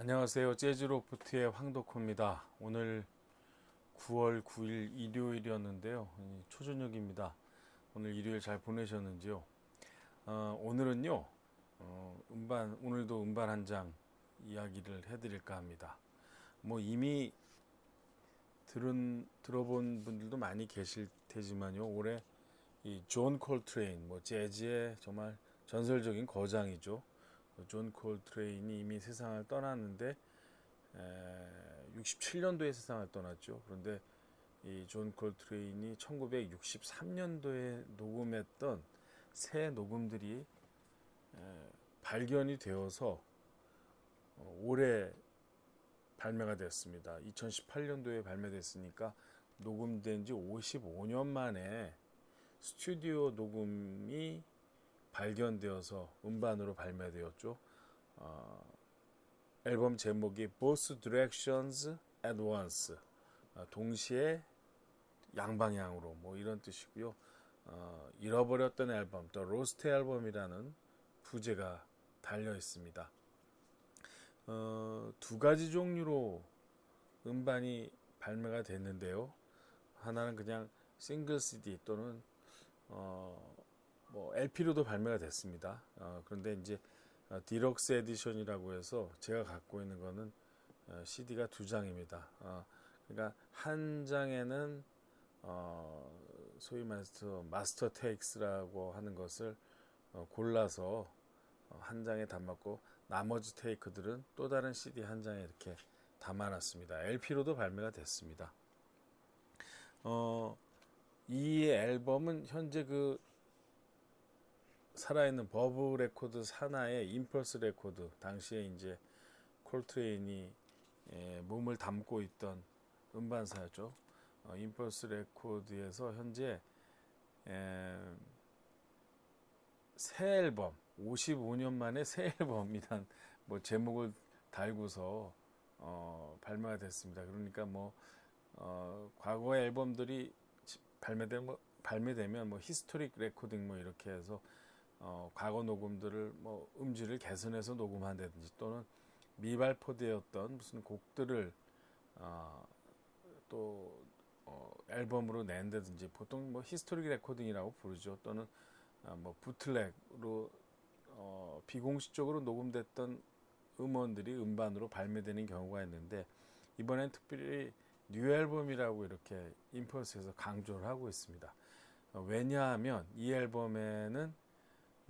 안녕하세요. 재즈로프트의 황덕호입니다. 오늘 9월 9일 일요일이었는데요. 초저녁입니다. 오늘 일요일 잘 보내셨는지요? 어, 오늘은요, 어, 음반, 오늘도 음반 한 장 이야기를 해드릴까 합니다. 뭐 이미 들은, 들어본 분들도 많이 계실 테지만요. 올해 이 존 콜트레인, 뭐 재즈의 정말 전설적인 거장이죠. 존 콜트레인이 이미 세상을 떠났는데 67년도에 세상을 떠났죠. 그런데 이 존 콜트레인이 1963년도에 녹음했던 새 녹음들이 발견이 되어서 어, 올해 발매가 되었습니다. 2018년도에 발매됐으니까 녹음된 지 55년 만에 스튜디오 녹음이 발견되어서 음반으로 발매되었죠. 어, 앨범 제목이 Both Directions at Once, 어, 동시에 양방향으로 뭐 이런 뜻이고요. 어, 잃어버렸던 앨범, 또 로스트 앨범이라는 부제가 달려 있습니다. 어, 두 가지 종류로 음반이 발매가 됐는데요. 하나는 그냥 싱글 CD 또는 어, 뭐 LP로도 발매가 됐습니다. 어, 그런데 이제 어, 디럭스 에디션이라고 해서 제가 갖고 있는 거는 어, CD가 두 장입니다. 어, 그러니까 한 장에는 어, 소위 말해서 마스터 테이크스라고 하는 것을 어, 골라서 어, 한 장에 담았고 나머지 테이크들은 또 다른 CD 한 장에 이렇게 담아놨습니다. LP로도 발매가 됐습니다. 어, 이 앨범은 현재 그 살아있는 버브 레코드 산하의 임펄스 레코드 당시에 이제 콜트레인이 예, 몸을 담고 있던 음반사였죠. 어, 임펄스 레코드에서 현재 에, 새 앨범 55년 만에 새 앨범이란 뭐 제목을 달고서 어, 발매가 됐습니다. 그러니까 뭐 어, 과거의 앨범들이 발매되면 뭐, 발매되면 뭐 히스토릭 레코딩 뭐 이렇게 해서 어, 과거 녹음들을 뭐 음질을 개선해서 녹음한다든지 또는 미발포되었던 무슨 곡들을 어, 또 어, 앨범으로 낸다든지 보통 뭐 히스토릭 레코딩이라고 부르죠 또는 어, 뭐 부틀렉으로 어, 비공식적으로 녹음됐던 음원들이 음반으로 발매되는 경우가 있는데 이번엔 특별히 뉴 앨범이라고 이렇게 인퍼스에서 강조를 하고 있습니다. 어, 왜냐하면 이 앨범에는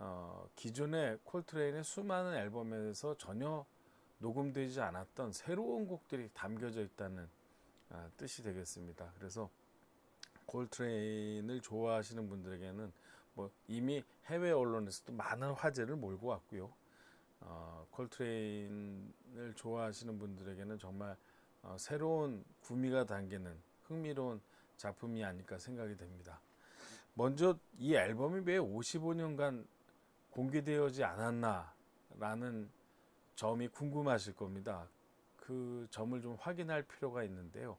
어, 기존의 콜트레인의 수많은 앨범에서 전혀 녹음되지 않았던 새로운 곡들이 담겨져 있다는 아, 뜻이 되겠습니다. 그래서 콜트레인을 좋아하시는 분들에게는 뭐 이미 해외 언론에서도 많은 화제를 몰고 왔고요. 어, 콜트레인을 좋아하시는 분들에게는 정말 어, 새로운 구미가 담기는 흥미로운 작품이 아닐까 생각이 됩니다. 먼저 이 앨범이 왜 55년간 공개되어지 않았나라는 점이 궁금하실 겁니다. 그 점을 좀 확인할 필요가 있는데요.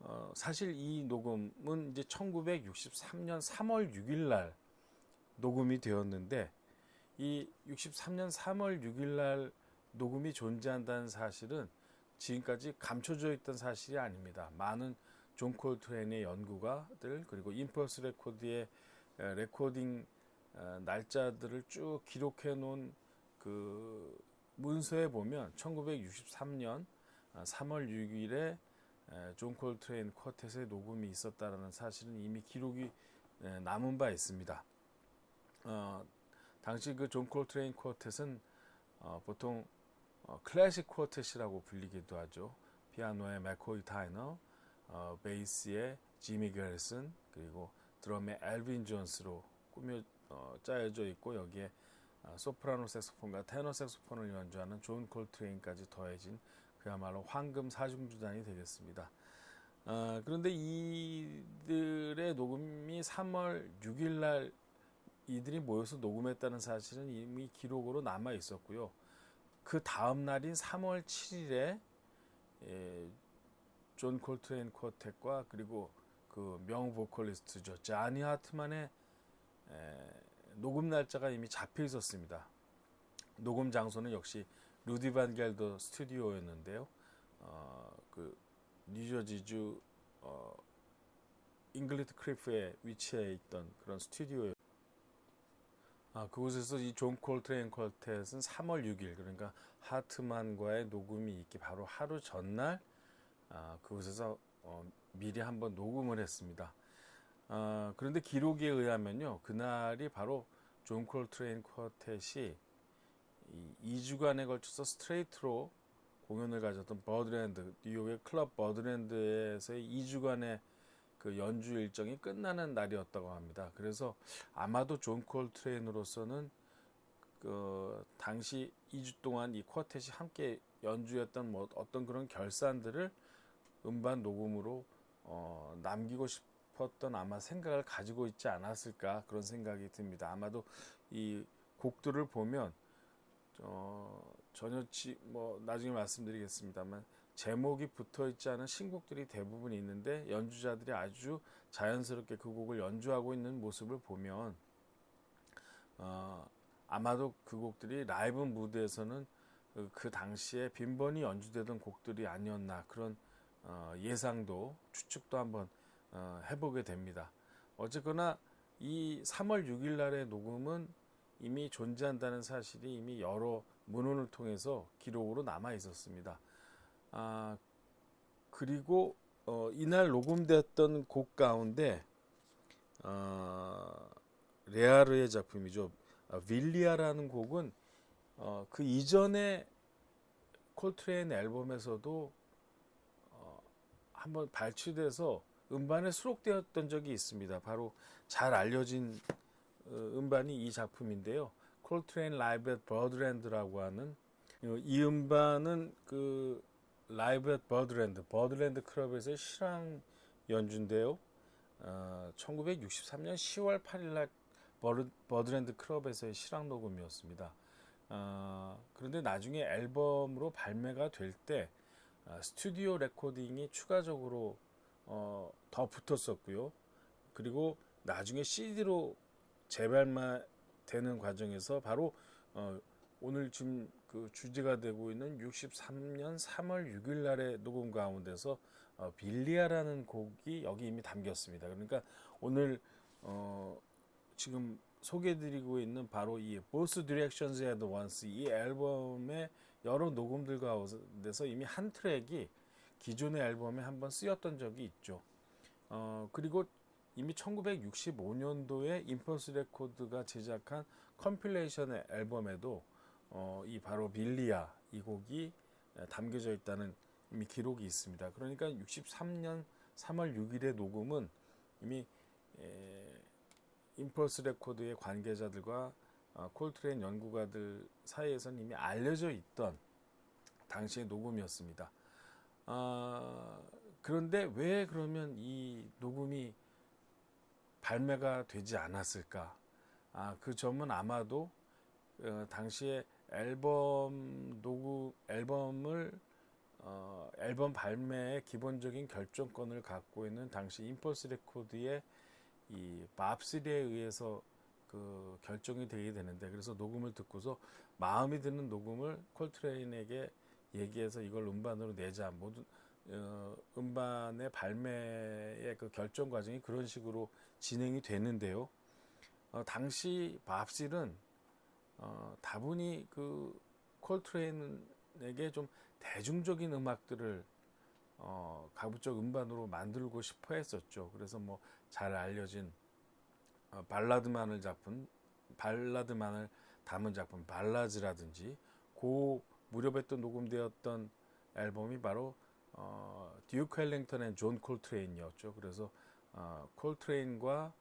어, 사실 이 녹음은 이제 1963년 3월 6일 날 녹음이 되었는데 이 63년 3월 6일 날 녹음이 존재한다는 사실은 지금까지 감춰져 있던 사실이 아닙니다. 많은 존 콜트레인의 연구가들 그리고 임펄스 레코드의 레코딩 어, 날짜들을 쭉 기록해 놓은 그 문서에 보면 1963년 3월 6일에 존 콜트레인 쿼텟의 녹음이 있었다라는 사실은 이미 기록이 남은 바 있습니다. 어, 당시 그 존 콜트레인 쿼텟은 어, 보통 어, 클래식 쿼텟이라고 불리기도 하죠. 피아노의 맥코이 타이너, 어, 베이스의 지미 게리슨, 그리고 드럼의 엘빈 존스로 꾸며 어, 짜여져 있고 여기에 어, 소프라노 색소폰과 테너 색소폰을 연주하는 존 콜트레인까지 더해진 그야말로 황금 사중주단이 되겠습니다. 어, 그런데 이들의 녹음이 3월 6일 날 이들이 모여서 녹음했다는 사실은 이미 기록으로 남아 있었고요. 그 다음 날인 3월 7일에 예, 존 콜트레인 쿼텟과 그리고 그 명 보컬리스트죠. 자니 하트만의 에, 녹음 날짜가 이미 잡혀 있었습니다. 녹음 장소는 역시 루디 반 겔더 스튜디오였는데요. 어, 그 뉴저지주 어, 잉글리트 크리프에 위치해 있던 그런 스튜디오에 아, 그곳에서 이 존 콜트레인 퀄텟은 3월 6일 그러니까 하트만과의 녹음이 있기 바로 하루 전날 아, 그곳에서 어, 미리 한번 녹음을 했습니다. 아, 그런데 기록에 의하면요 그날이 바로 존 콜트레인 쿼텟이 이 2주간에 걸쳐서 스트레이트로 공연을 가졌던 버드랜드 뉴욕의 클럽 버드랜드에서의 2주간의 그 연주 일정이 끝나는 날이었다고 합니다. 그래서 아마도 존 콜트레인으로서는 그 당시 2주 동안 이 쿼텟이 함께 연주했던 뭐 어떤 그런 결산들을 음반 녹음으로 어 남기고 싶 었던 아마 생각을 가지고 있지 않았을까 그런 생각이 듭니다. 아마도 이 곡들을 보면 어 전혀 지, 뭐 나중에 말씀드리겠습니다만 제목이 붙어 있지 않은 신곡들이 대부분 있는데 연주자들이 아주 자연스럽게 그 곡을 연주하고 있는 모습을 보면 어, 아마도 그 곡들이 라이브 무대에서는 그, 그 당시에 빈번히 연주되던 곡들이 아니었나 그런 어, 예상도 추측도 한번 어, 해보게 됩니다. 어쨌거나 이 3월 6일 날의 녹음은 이미 존재한다는 사실이 이미 여러 문헌을 통해서 기록으로 남아 있었습니다. 아, 그리고 어, 이날 녹음됐던 곡 가운데 어, 레아르의 작품이죠. 어, 윌리아라는 곡은 어, 그 이전에 콜트레인 앨범에서도 어, 한번 발췌돼서 음반에 수록되었던 적이 있습니다. 바로 잘 알려진 어, 음반이 이 작품인데요. 콜트레인 라이브 앳 버드랜드라고 하는 어, 이 음반은 그 라이브 앳 버드랜드 버드랜드 클럽에서의 실황 연주인데요. 어, 1963년 10월 8일 날 버드, 버드랜드 클럽에서의 실황 녹음이었습니다. 어, 그런데 나중에 앨범으로 발매가 될때 어, 스튜디오 레코딩이 추가적으로 어, 더 붙었었고요. 그리고 나중에 CD로 재발매되는 과정에서 바로 어, 오늘 지금 그 주제가 되고 있는 63년 3월 6일 날의 녹음 가운데서 어, 빌리아라는 곡이 여기 이미 담겼습니다. 그러니까 오늘 어, 지금 소개드리고 있는 바로 이 Both Directions at Once 이 앨범의 여러 녹음들 가운데서 이미 한 트랙이 기존의 앨범에 한번 쓰였던 적이 있죠. 어, 그리고 이미 1965년도에 임펄스 레코드가 제작한 컴필레이션 앨범에도 어, 이 바로 빌리아 이 곡이 담겨져 있다는 이미 기록이 있습니다. 그러니까 63년 3월 6일의 녹음은 이미 에, 임펄스 레코드의 관계자들과 어, 콜트레인 연구가들 사이에서는 이미 알려져 있던 당시의 녹음이었습니다. 아, 그런데 왜 그러면 이 녹음이 발매가 되지 않았을까? 아, 그 점은 아마도 어, 당시에 앨범 녹음 앨범을 어, 앨범 발매의 기본적인 결정권을 갖고 있는 당시 임펄스 레코드의 이 밥스리에 의해서 그 결정이 되게 되는데 그래서 녹음을 듣고서 마음이 드는 녹음을 콜트레인에게 얘기해서 이걸 음반으로 내자 모든 어, 음반의 발매의 그 결정 과정이 그런 식으로 진행이 되는데요. 어, 당시 밥실은 어, 다분히 그 콜트레인에게 좀 대중적인 음악들을 어, 가부적 음반으로 만들고 싶어 했었죠. 그래서 뭐 잘 알려진 어, 발라드만을 작품, 발라드만을 담은 작품, 발라즈라든지 고 무렵에 또 녹음되었던 앨범이 바로 어, 듀크 헬링턴 앤존 콜트레인이었죠. 그래서 어, 콜트레인과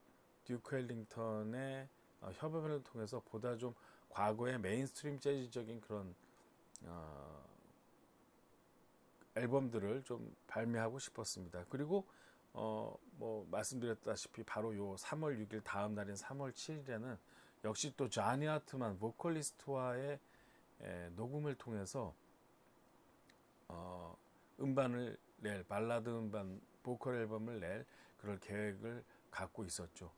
듀크 헬링턴의 어, 협업을 통해서 보다 좀 과거의 메인스트림 재즈적인 그런 어, 앨범들을 좀 발매하고 싶었습니다. 그리고 어, 뭐 말씀드렸다시피 바로 요 3월 6일 다음 날인 3월 7일에는 역시 또 자니 아트만 보컬리스트와의 에, 녹음을 통해서 어, 음반을 낼 발라드 음반 보컬 앨범을 낼 그럴 계획을 갖고 있었죠.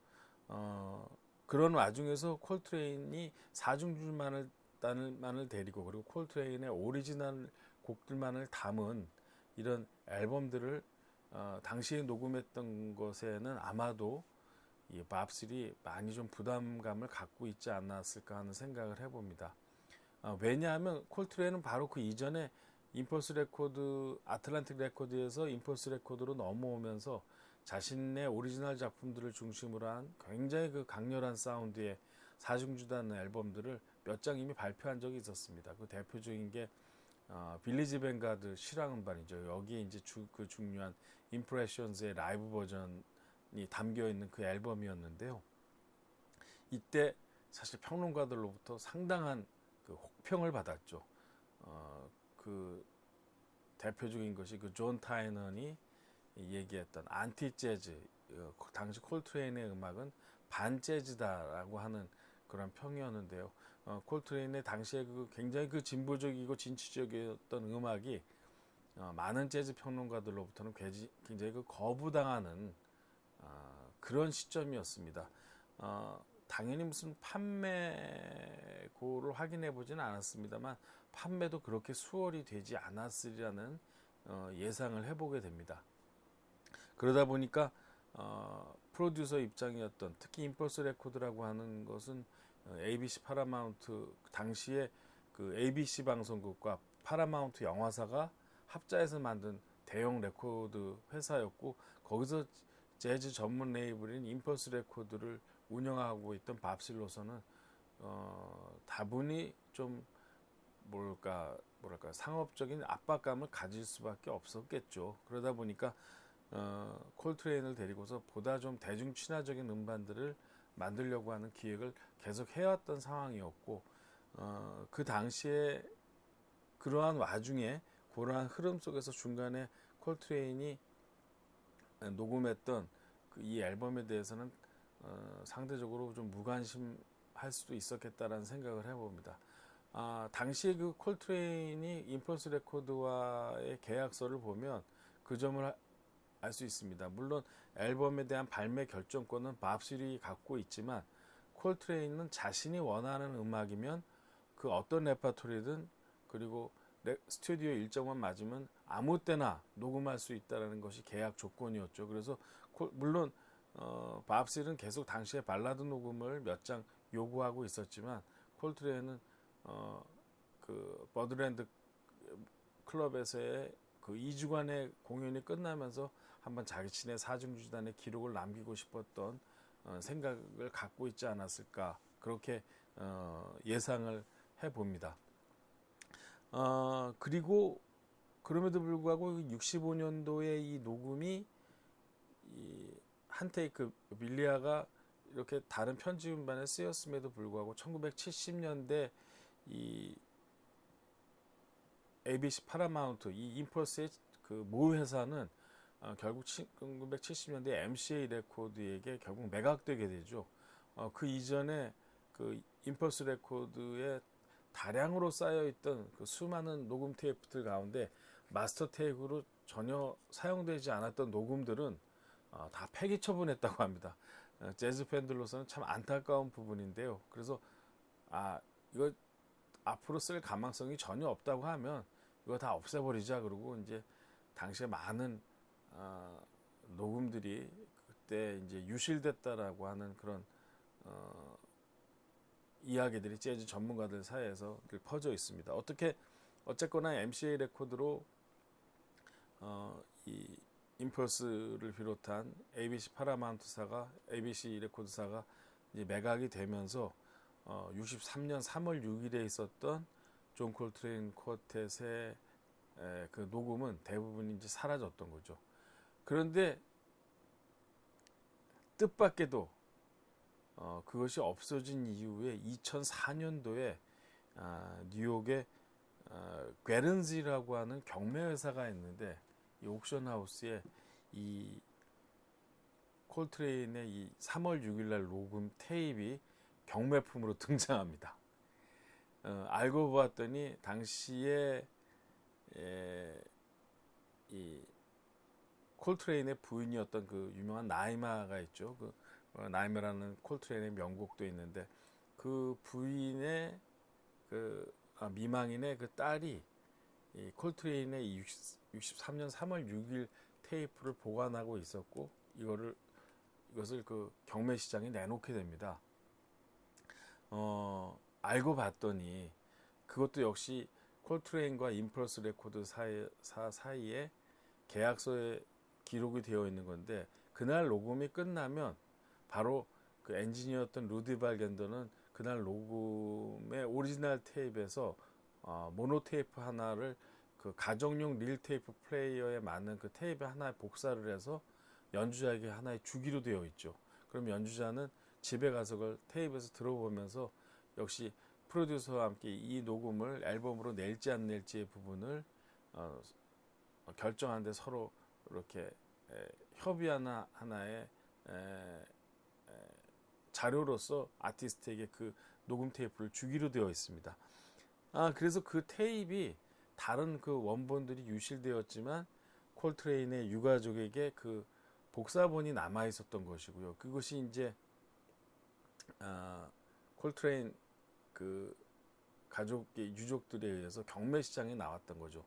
어, 그런 와중에서 콜트레인이 사중주만을 단을만을 데리고 그리고 콜트레인의 오리지널 곡들만을 담은 이런 앨범들을 어, 당시에 녹음했던 것에는 아마도 이 밥슬이 많이 좀 부담감을 갖고 있지 않았을까 하는 생각을 해봅니다. 어, 왜냐하면 콜트레인은 바로 그 이전에 임펄스 레코드, 아틀란틱 레코드에서 임펄스 레코드로 넘어오면서 자신의 오리지널 작품들을 중심으로 한 굉장히 그 강렬한 사운드의 사중주단 앨범들을 몇 장 이미 발표한 적이 있었습니다. 그 대표적인 게 어, 빌리지 뱅가드 실황 음반이죠. 여기에 이제 주, 그 중요한 임프레션즈의 라이브 버전이 담겨 있는 그 앨범이었는데요. 이때 사실 평론가들로부터 상당한 그 혹평을 받았죠. 어, 그 대표적인 것이 그 존 타이넌이 얘기했던 안티 재즈, 어, 당시 콜트레인의 음악은 반 재즈다라고 하는 그런 평이었는데요. 어, 콜트레인의 당시에 그 굉장히 그 진보적이고 진취적이었던 음악이 어, 많은 재즈 평론가들로부터는 굉장히 그 거부당하는 어, 그런 시점이었습니다. 어, 당연히 무슨 판매고를 확인해 보지는 않았습니다만 판매도 그렇게 수월이 되지 않았으리라는 어, 예상을 해보게 됩니다. 그러다 보니까 어, 프로듀서 입장이었던 특히 임펄스 레코드라고 하는 것은 ABC 어, 파라마운트 당시에 그 ABC 방송국과 파라마운트 영화사가 합자해서 만든 대형 레코드 회사였고 거기서 재즈 전문 레이블인 임펄스 레코드를 운영하고 있던 밥실로서는 어, 다분히 좀 뭘까 뭐랄까 상업적인 압박감을 가질 수밖에 없었겠죠. 그러다 보니까 어, 콜트레인을 데리고서 보다 좀 대중 친화적인 음반들을 만들려고 하는 기획을 계속 해왔던 상황이었고 어, 그 당시에 그러한 와중에 그러한 흐름 속에서 중간에 콜트레인이 녹음했던 그 이 앨범에 대해서는 어, 상대적으로 좀 무관심할 수도 있었겠다라는 생각을 해봅니다. 아, 당시에 그 콜트레인이 임펄스 레코드와의 계약서를 보면 그 점을 알 수 있습니다. 물론 앨범에 대한 발매 결정권은 밥실이 갖고 있지만 콜트레인은 자신이 원하는 음악이면 그 어떤 레파토리든 그리고 스튜디오 일정만 맞으면 아무 때나 녹음할 수 있다는 것이 계약 조건이었죠. 그래서 물론 어, 밥실은 계속 당시에 발라드 녹음을 몇 장 요구하고 있었지만 콜트레인은 어, 그 버드랜드 클럽에서의 그 2주간의 공연이 끝나면서 한번 자기 친의 사중주단의 기록을 남기고 싶었던 어, 생각을 갖고 있지 않았을까 그렇게 어, 예상을 해봅니다. 어, 그리고 그럼에도 불구하고 65년도에 이 녹음이 이 한 테이크 밀리아가 이렇게 다른 편집 음반에 쓰였음에도 불구하고 1970년대 이 ABC 파라마운트 이 임펄스의 그모 회사는 어, 결국 1970년대 MCA 레코드에게 결국 매각되게 되죠. 어, 그 이전에 그 임펄스 레코드에 다량으로 쌓여있던 그 수많은 녹음 테이프들 가운데 마스터 테이프로 전혀 사용되지 않았던 녹음들은 어, 다 폐기 처분했다고 합니다. 어, 재즈 팬들로서는 참 안타까운 부분인데요. 그래서 아 이거 앞으로 쓸 가망성이 전혀 없다고 하면 이거 다 없애버리자 그러고 이제 당시에 많은 어, 녹음들이 그때 이제 유실됐다라고 하는 그런 어, 이야기들이 재즈 전문가들 사이에서 퍼져 있습니다. 어떻게 어쨌거나 MCA 레코드로 어, 이 임펄스를 비롯한 ABC 파라마운트사가 ABC 레코드사가 매각이 되면서 어, 63년 3월 6일에 있었던 존 콜트레인 쿼텟의 에, 그 녹음은 대부분 이제 사라졌던 거죠. 그런데 뜻밖에도 어, 그것이 없어진 이후에 2004년도에 아, 뉴욕에 어, 괴른지라고 하는 경매 회사가 있는데 이 옥션 하우스에 이 콜트레인의 이 3월 6일날 녹음 테이프 경매품으로 등장합니다. 어, 알고 보았더니 당시에 에, 이 콜트레인의 부인이었던 그 유명한 나이마가 있죠. 그 어, 나이마라는 콜트레인의 명곡도 있는데 그 부인의 그 아, 미망인의 그 딸이 이 콜트레인의 60, 63년 3월 6일 테이프를 보관하고 있었고 이거를 이것을 그 경매 시장에 내놓게 됩니다. 어, 알고 봤더니 그것도 역시 콜트레인과 임펄스 레코드 사이, 사, 사이에 계약서에 기록이 되어 있는 건데 그날 녹음이 끝나면 바로 그 엔지니어였던 루디 발 겐더는 그날 녹음의 오리지널 테이프에서 어, 모노 테이프 하나를 그 가정용 릴 테이프 플레이어에 맞는 그 테이프 하나에 복사를 해서 연주자에게 하나의 주기로 되어 있죠. 그럼 연주자는 집에 가서 그걸 테이프에서 들어보면서 역시 프로듀서와 함께 이 녹음을 앨범으로 낼지 안 낼지의 부분을 어, 결정하는데 서로 이렇게 에, 협의 하나 하나의 에, 에, 자료로서 아티스트에게 그 녹음 테이프를 주기로 되어 있습니다. 아 그래서 그 테이프이 다른 그 원본들이 유실되었지만 콜트레인의 유가족에게 그 복사본이 남아 있었던 것이고요. 그것이 이제 아, 콜트레인 그 가족의 유족들에 의해서 경매 시장에 나왔던 거죠.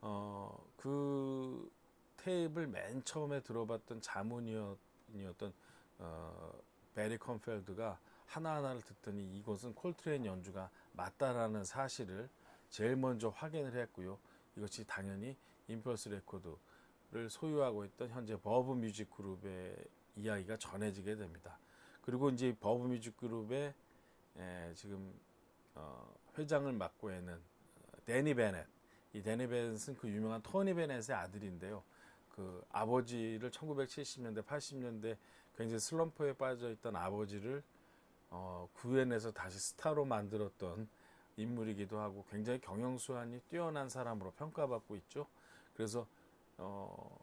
어, 그 테이프를 맨 처음에 들어봤던 자문이었던 어, 베리 컨펠드가 하나하나를 듣더니 이것은 콜트레인 연주가 맞다라는 사실을 제일 먼저 확인을 했고요. 이것이 당연히 임펄스 레코드를 소유하고 있던 현재 버브 뮤직 그룹의 이야기가 전해지게 됩니다. 그리고 이제 버브 뮤직 그룹의 에, 지금 어, 회장을 맡고 있는 데니 베넷. 이 데니 베넷은 그 유명한 토니 베넷의 아들인데요. 그 아버지를 1970년대, 80년대 굉장히 슬럼프에 빠져 있던 아버지를 어, 구해내서 다시 스타로 만들었던 인물이기도 하고 굉장히 경영 수완이 뛰어난 사람으로 평가받고 있죠. 그래서 어,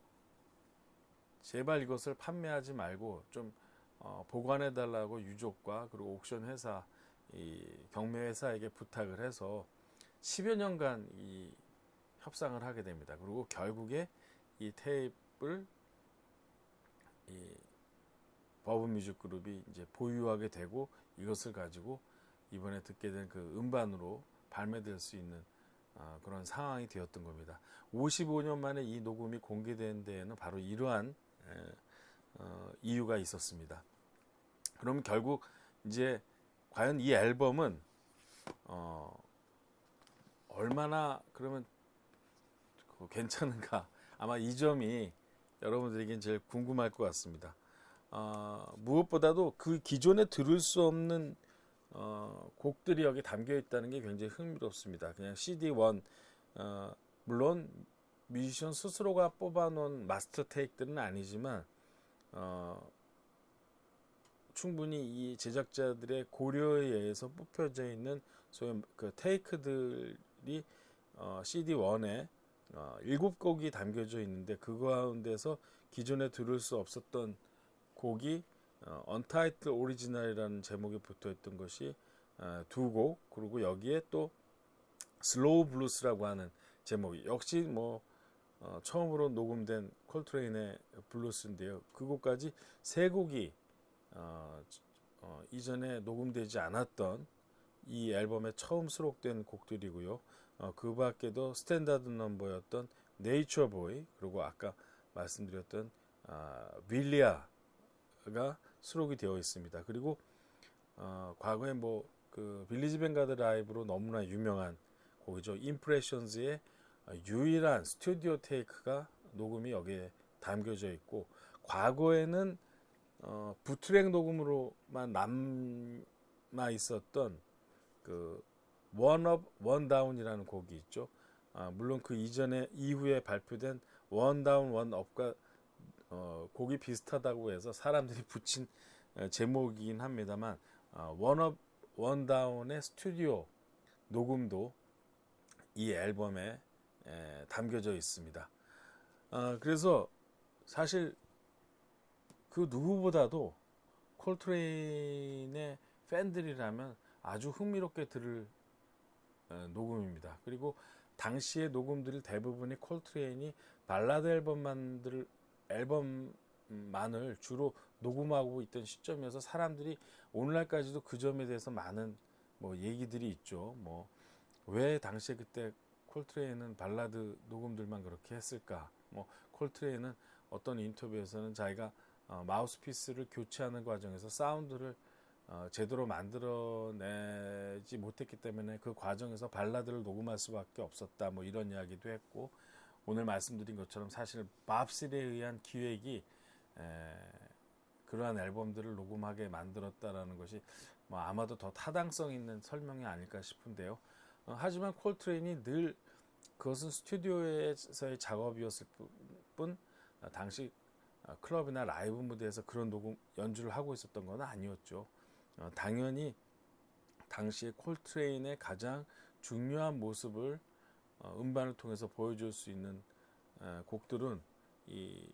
제발 이것을 판매하지 말고 좀 어, 보관해 달라고 유족과 그리고 옥션 회사 이 경매 회사에게 부탁을 해서 10여 년간 이 협상을 하게 됩니다. 그리고 결국에 이 테이프를 이 버브 뮤직 그룹이 이제 보유하게 되고 이것을 가지고 이번에 듣게 된 그 음반으로 발매될 수 있는 어, 그런 상황이 되었던 겁니다. 55년 만에 이 녹음이 공개된 데에는 바로 이러한 에, 어, 이유가 있었습니다. 그럼 결국 이제 과연 이 앨범은 어, 얼마나 그러면 그 괜찮은가? 아마 이 점이 여러분들에겐 제일 궁금할 것 같습니다. 어, 무엇보다도 그 기존에 들을 수 없는 어, 곡들이 여기 담겨 있다는 게 굉장히 흥미롭습니다. 그냥 CD1 어, 물론 뮤지션 스스로가 뽑아놓은 마스터 테이크들은 아니지만 어, 충분히 이 제작자들의 고려에 의해서 뽑혀져 있는 소위 그 테이크들이 어, CD1에 어, 7곡이 담겨져 있는데 그 가운데서 기존에 들을 수 없었던 곡이 어, 언타이틀 오리지널이라는 제목이 붙어 있던 것이 어, 두 곡, 그리고 여기에 또 슬로우 블루스라고 하는 제목이 역시 뭐 어, 처음으로 녹음된 콜트레인의 블루스인데요. 그 곡까지 세 곡이 어, 어, 이전에 녹음되지 않았던 이 앨범에 처음 수록된 곡들이고요. 어, 그 밖에도 스탠다드 넘버였던 네이처 보이 그리고 아까 말씀드렸던 아, 윌리아가 수록이 되어 있습니다. 그리고 어, 과거에 뭐 그 빌리지 뱅가드 라이브로 너무나 유명한 곡이죠. 임프레션즈의 유일한 스튜디오 테이크가 녹음이 여기에 담겨져 있고 과거에는 어, 부트랙 녹음으로만 남아 있었던 그 원업 원다운이라는 곡이 있죠. 아, 물론 그 이전에 이후에 발표된 원다운 원업과 어, 곡이 비슷하다고 해서 사람들이 붙인 제목이긴 합니다만 어, 원업 원다운의 스튜디오 녹음도 이 앨범에 에, 담겨져 있습니다. 어, 그래서 사실 그 누구보다도 콜트레인의 팬들이라면 아주 흥미롭게 들을 어, 녹음입니다. 그리고 당시의 녹음들 대부분이 콜트레인이 발라드 앨범만들 앨범만을 주로 녹음하고 있던 시점이어서 사람들이 오늘날까지도 그 점에 대해서 많은 뭐 얘기들이 있죠. 뭐 왜 당시에 그때 콜트레인은 발라드 녹음들만 그렇게 했을까? 뭐 콜트레인은 어떤 인터뷰에서는 자기가 어, 마우스피스를 교체하는 과정에서 사운드를 어, 제대로 만들어내지 못했기 때문에 그 과정에서 발라드를 녹음할 수밖에 없었다. 뭐 이런 이야기도 했고 오늘 말씀드린 것처럼 사실 밥실에 의한 기획이 에, 그러한 앨범들을 녹음하게 만들었다라는 것이 뭐 아마도 더 타당성 있는 설명이 아닐까 싶은데요. 어, 하지만 콜트레인이 늘 그것은 스튜디오에서의 작업이었을 뿐 어, 당시 어, 클럽이나 라이브 무대에서 그런 녹음 연주를 하고 있었던 건 아니었죠. 어, 당연히 당시에 콜트레인의 가장 중요한 모습을 어, 음반을 통해서 보여줄 수 있는 어, 곡들은 이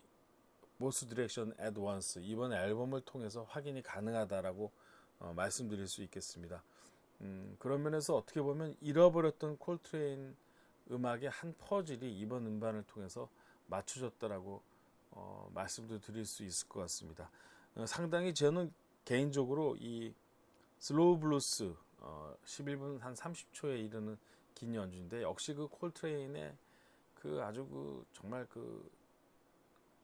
모스 디렉션 애드완스 이번 앨범을 통해서 확인이 가능하다라고 어, 말씀드릴 수 있겠습니다. 음, 그런 면에서 어떻게 보면 잃어버렸던 콜트레인 음악의 한 퍼즐이 이번 음반을 통해서 맞춰졌다라고 어, 말씀도 드릴 수 있을 것 같습니다. 어, 상당히 저는 개인적으로 이 슬로우 블루스 어, 11분 한 30초에 이르는 긴 연주인데 역시 그 콜트레인의 그 아주 그 정말 그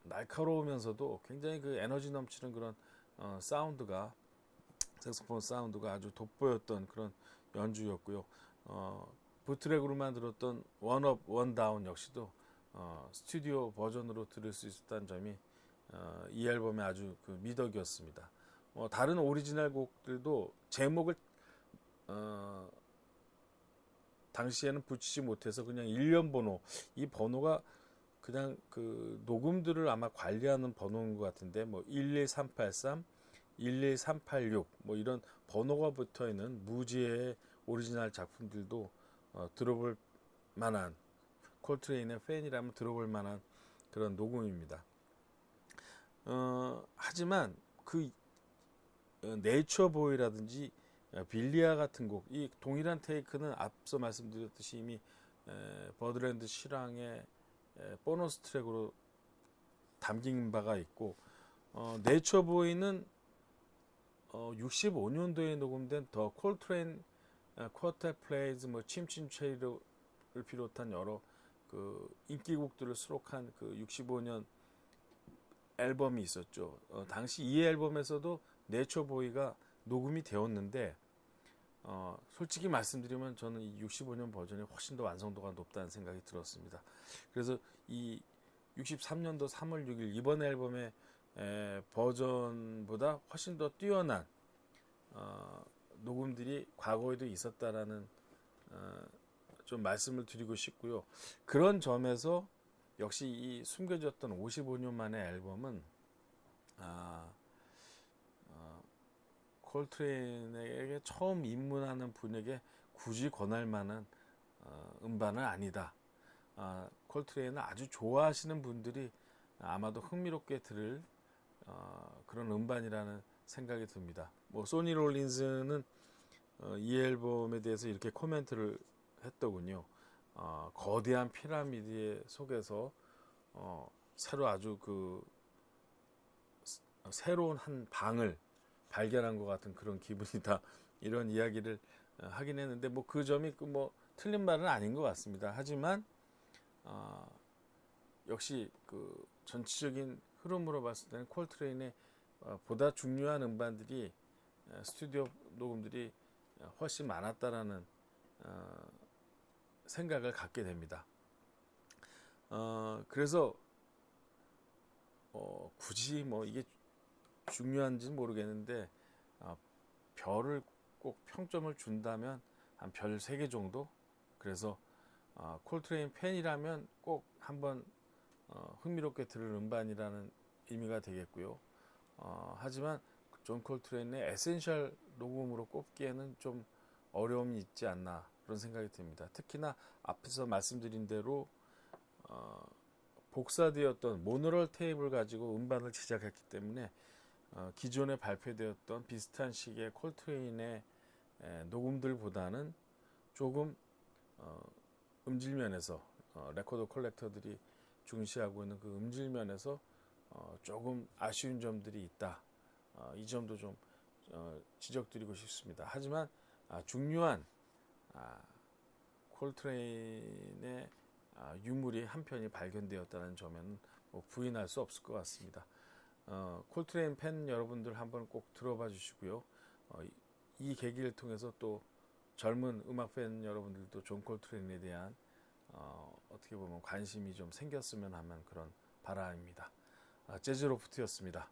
날카로우면서도 굉장히 그 에너지 넘치는 그런 어, 사운드가 색소폰 사운드가 아주 돋보였던 그런 연주였고요. 어, 부트랙으로만 들었던 원업 원다운 역시도 어, 스튜디오 버전으로 들을 수 있었다는 점이 어, 이 앨범의 아주 그 미덕이었습니다. 어, 다른 오리지널 곡들도 제목을 어, 당시에는 붙이지 못해서 그냥 일련 번호 이 번호가 그냥 그 녹음들을 아마 관리하는 번호인 것 같은데 뭐 11383, 11386 뭐 이런 번호가 붙어 있는 무지의 오리지널 작품들도 어, 들어볼 만한 콜트레인의 팬이라면 들어볼 만한 그런 녹음입니다. 어, 하지만 그 어, 네이처보이라든지 어, 빌리아 같은 곡, 이 동일한 테이크는 앞서 말씀드렸듯이 이미 에, 버드랜드 실황의 에, 보너스 트랙으로 담긴 바가 있고 어, 네이처보이는 어, 65년도에 녹음된 더 콜트레인 어, 쿼터 플레이즈 뭐 침침체리를 비롯한 여러 그 인기곡들을 수록한 그 65년 앨범이 있었죠. 어, 당시 이 앨범에서도 네처보이가 녹음이 되었는데 어, 솔직히 말씀드리면 저는 이 65년 버전이 훨씬 더 완성도가 높다는 생각이 들었습니다. 그래서 이 63년도 3월 6일 이번 앨범의 에, 버전보다 훨씬 더 뛰어난 어, 녹음들이 과거에도 있었다라는 어, 좀 말씀을 드리고 싶고요. 그런 점에서 역시 이 숨겨졌던 55년 만의 앨범은 아, 어, 콜트레인에게 처음 입문하는 분에게 굳이 권할 만한 어, 음반은 아니다. 아, 콜트레인을 아주 좋아하시는 분들이 아마도 흥미롭게 들을 어, 그런 음반이라는 생각이 듭니다. 뭐 소니 롤린스는 어, 이 앨범에 대해서 이렇게 코멘트를 했더군요. 어, 거대한 피라미드 속에서 어, 새로 아주 그 새로운 한 방을 발견한 것 같은 그런 기분이다 이런 이야기를 어, 하긴 했는데 뭐 그 점이 그뭐 틀린 말은 아닌 것 같습니다. 하지만 어, 역시 그 전체적인 흐름으로 봤을 때는 콜트레인의 어, 보다 중요한 음반들이 어, 스튜디오 녹음들이 훨씬 많았다라는 어, 생각을 갖게 됩니다. 어, 그래서 어, 굳이 뭐 이게 중요한지는 모르겠는데 어, 별을 꼭 평점을 준다면 한 별 세 개 정도. 그래서 어, 콜트레인 팬이라면 꼭 한번 어, 흥미롭게 들을 음반이라는 의미가 되겠고요. 어, 하지만 존 콜트레인의 에센셜 녹음으로 꼽기에는 좀 어려움이 있지 않나 그런 생각이 듭니다. 특히나 앞에서 말씀드린 대로 어, 복사되었던 모노럴 테이블 가지고 음반을 제작했기 때문에 어, 기존에 발표되었던 비슷한 식의 콜트레인의 에, 녹음들보다는 조금 어, 음질 면에서 어, 레코드 컬렉터들이 중시하고 있는 그 음질 면에서 어, 조금 아쉬운 점들이 있다. 어, 이 점도 좀 어, 지적드리고 싶습니다. 하지만 아, 중요한 아, 콜트레인의 아, 유물이 한 편이 발견되었다는 점에는 뭐 부인할 수 없을 것 같습니다. 어, 콜트레인 팬 여러분들 한번 꼭 들어봐 주시고요. 어, 이, 이 계기를 통해서 또 젊은 음악 팬 여러분들도 존 콜트레인에 대한 어, 어떻게 보면 관심이 좀 생겼으면 하는 그런 바람입니다. 아, 재즈 로프트였습니다.